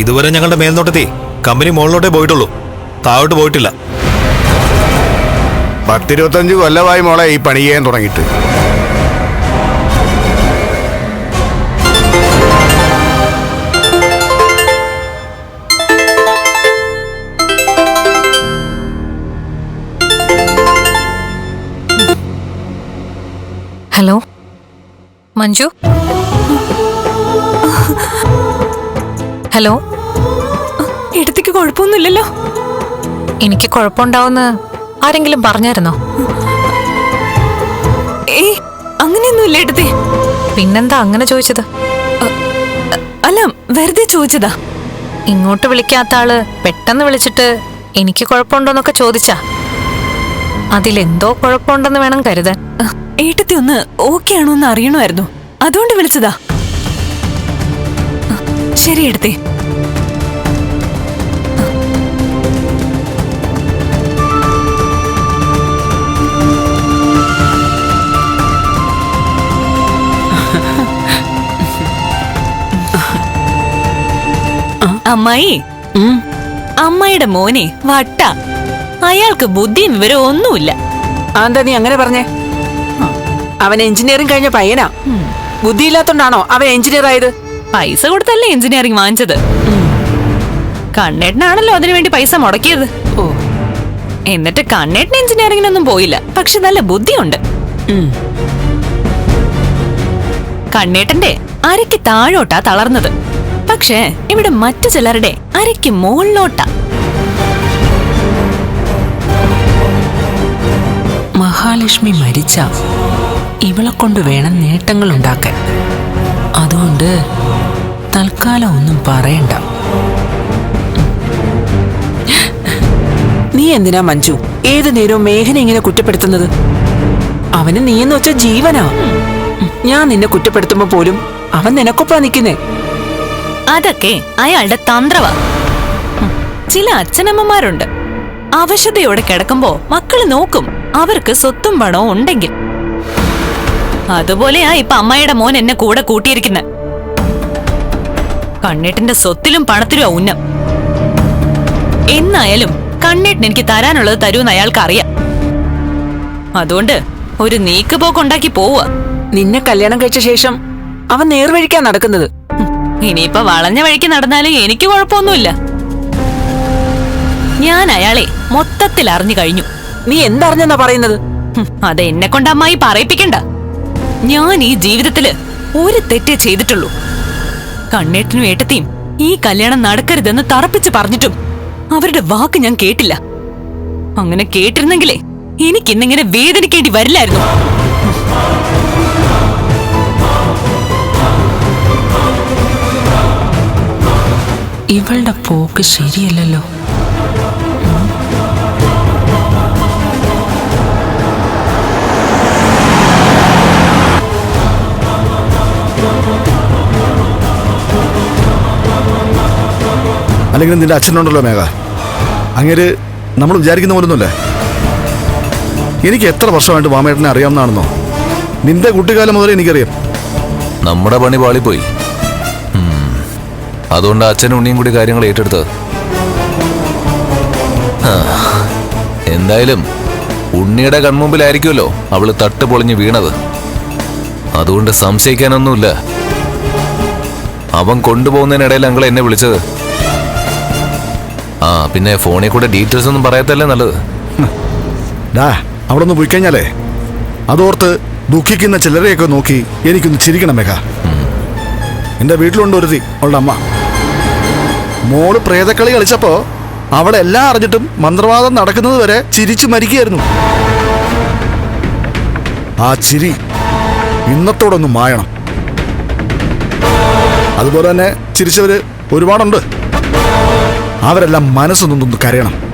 ഇതുവരെ ഞങ്ങളുടെ മേൽനോട്ടത്തി കമ്പനി മുകളിലോട്ടേ പോയിട്ടുള്ളൂ. താഴോട്ട് പോയിട്ടില്ല. പത്തിരുപത്തഞ്ച് കൊല്ലമായി മോളെ ഈ പണി ചെയ്യാൻ തുടങ്ങിയിട്ട്. ഹലോ? മഞ്ജു? ഹലോ? ഇടത്തേക്ക് കുഴപ്പമൊന്നുമില്ലല്ലോ. എനിക്ക് കുഴപ്പമുണ്ടാവുന്ന ആരെങ്കിലും പറഞ്ഞായിരുന്നോ? ഏയ് അങ്ങനെയൊന്നുമില്ല ഇടത്തെ. പിന്നെന്താ അങ്ങനെ ചോദിച്ചത്? അല്ല വെറുതെ ചോദിച്ചതാ. ഇങ്ങോട്ട് വിളിക്കാത്ത ആൾ പെട്ടെന്ന് വിളിച്ചിട്ട് എനിക്ക് കുഴപ്പമുണ്ടോന്നൊക്കെ ചോദിച്ചാ. അതിലെന്തോ കുഴപ്പമുണ്ടെന്ന് വേണം കരുതാൻ. ഏട്ടത്തി ഒന്ന് ഓക്കെ ആണോ എന്ന് അറിയണമായിരുന്നു. അതുകൊണ്ട് വിളിച്ചതാ. ശരി എടുത്തേ. അമ്മായി. അമ്മയുടെ മോനെ വട്ട. അയാൾക്ക് ബുദ്ധിയും വിവരവും ഒന്നുമില്ല. അതെന്താ നീ അങ്ങനെ പറഞ്ഞേ? അവൻ എഞ്ചിനീയറിംഗ് കഴിഞ്ഞ പയ്യനാ. ബുദ്ധിയില്ലാത്തോണ്ടാണോ അവൻ എഞ്ചിനീയർ ആയത് പൈസ കൊടുത്തല്ലേ എഞ്ചിനീയറിംഗ് വാങ്ങിച്ചത്? കണ്ണേട്ടനാണല്ലോ അതിനുവേണ്ടി പൈസ മുടക്കിയത്. ഓ. എന്നിട്ട് കണ്ണേട്ടൻ എഞ്ചിനീയറിംഗിനൊന്നും പോയില്ല. പക്ഷെ നല്ല ബുദ്ധിയുണ്ട്. കണ്ണേട്ടന്റെ അരയ്ക്ക് താഴോട്ടാ തളർന്നത്. പക്ഷേ ഇവിടെ മറ്റു ചിലരുടെ അരയ്ക്ക് മുകളിലോട്ടാ. മഹാലക്ഷ്മി മരിച്ച ഇവളെ കൊണ്ട് വേണം നേട്ടങ്ങൾ ഉണ്ടാക്കാൻ അതുകൊണ്ട് തൽക്കാലം ഒന്നും പറയണ്ട. നീ എന്തിനാ മഞ്ജു? ഏത് നേരവും മേഘന ഇങ്ങനെ കുറ്റപ്പെടുത്തുന്നത്? അവന് നീ എന്ന് വെച്ച ജീവനാ. ഞാൻ നിന്നെ കുറ്റപ്പെടുത്തുമ്പോ പോലും അവൻ നിനക്കൊപ്പാ നിക്കുന്നേ. അതൊക്കെ അയാളുടെ തന്ത്രവാ. ചില അച്ഛനമ്മമാരുണ്ട്. അവശതയോടെ കിടക്കുമ്പോ മക്കൾ നോക്കും അവർക്ക് സ്വത്തും പണവും ഉണ്ടെങ്കിൽ. അതുപോലെയാ ഇപ്പൊ അമ്മയുടെ മോൻ എന്നെ കൂടെ കൂട്ടിയിരിക്കുന്നെ. കണ്ണേട്ടിന്റെ സ്വത്തിലും പണത്തിലും ഉന്നം. എന്നായാലും കണ്ണേട്ടൻ എനിക്ക് തരാനുള്ളത് തരൂന്ന് അയാൾക്ക് അറിയാം അതുകൊണ്ട് ഒരു നീക്കുപോക്കുണ്ടാക്കി പോവുക. നിന്നെ കല്യാണം കഴിച്ച ശേഷം അവൻ നേർവഴിക്കാ നടക്കുന്നത്. ഇനിയിപ്പൊ വളഞ്ഞ വഴിക്ക് നടന്നാലും എനിക്ക് കുഴപ്പമൊന്നുമില്ല. ഞാൻ അയാളെ മൊത്തത്തിൽ അറിഞ്ഞു കഴിഞ്ഞു. നീ എന്തറിഞ്ഞെന്നാ പറയുന്നത്? അത് എന്നെ കൊണ്ട് അമ്മായി പറയിപ്പിക്കണ്ട. ഞാൻ ഈ ജീവിതത്തിൽ ഒരു തെറ്റേ ചെയ്തിട്ടുള്ളൂ. കണ്ണേട്ടിനും ഏട്ടത്തിയും ഈ കല്യാണം നടക്കരുതെന്ന് തറപ്പിച്ച് പറഞ്ഞിട്ടും അവരുടെ വാക്ക് ഞാൻ കേട്ടില്ല. അങ്ങനെ കേട്ടിരുന്നെങ്കിലേ എനിക്കിന്നിങ്ങനെ വേദനിക്കേണ്ടി വരില്ലായിരുന്നു. ഇവളുടെ പോക്ക് ശരിയല്ലല്ലോ. അല്ലെങ്കിൽ നിന്റെ അച്ഛനുണ്ടല്ലോ മേഘ. അങ്ങേര് നമ്മൾ വിചാരിക്കുന്ന പോലൊന്നുമല്ലേ. എനിക്ക് എത്ര വർഷമായിട്ട് മാമേട്ടനെ അറിയാവുന്നതാണെന്നോ? നിന്റെ കുട്ടിക്കാലം മുതലേ എനിക്കറിയാം. നമ്മുടെ പണി പാളിപ്പോയി. അതുകൊണ്ട് അച്ഛനും ഉണ്ണിയും കൂടി കാര്യങ്ങൾ ഏറ്റെടുത്തത്. ആ. എന്തായാലും ഉണ്ണിയുടെ കൺമുമ്പിലായിരിക്കുമല്ലോ അവൾ തട്ട് പൊളിഞ്ഞ് വീണത്. അതുകൊണ്ട് സംശയിക്കാനൊന്നുമില്ല. അവൻ കൊണ്ടുപോകുന്നതിനിടയിൽ അങ്ങളെ എന്നെ വിളിച്ചത്. ആ പിന്നെ ഫോണിൽ കൂടെ ഡീറ്റെയിൽസ് ഒന്നും പറയാത്തല്ലേ നല്ലത്? ഡാ അവിടെ ഒന്ന് പോയി കഴിഞ്ഞാലേ. അതോർത്ത് ദുഃഖിക്കുന്ന ചിലരെയൊക്കെ നോക്കി എനിക്കൊന്ന് ചിരിക്കണം മേഘ. എന്റെ വീട്ടിലുണ്ട് ഒരു അവളുടെ അമ്മ. മോൾ പ്രേതക്കളി കളിച്ചപ്പോ അവിടെ എല്ലാം അറിഞ്ഞിട്ടും മന്ത്രവാദം നടക്കുന്നത് വരെ ചിരിച്ചു മരിക്കുകയായിരുന്നു. ആ ചിരി ഇന്നത്തോടൊന്ന് മായണം. അതുപോലെ തന്നെ ചിരിച്ചവര് ഒരുപാടുണ്ട്. അവരെല്ലാം മനസ്സൊന്നൊന്ന് കരയണം.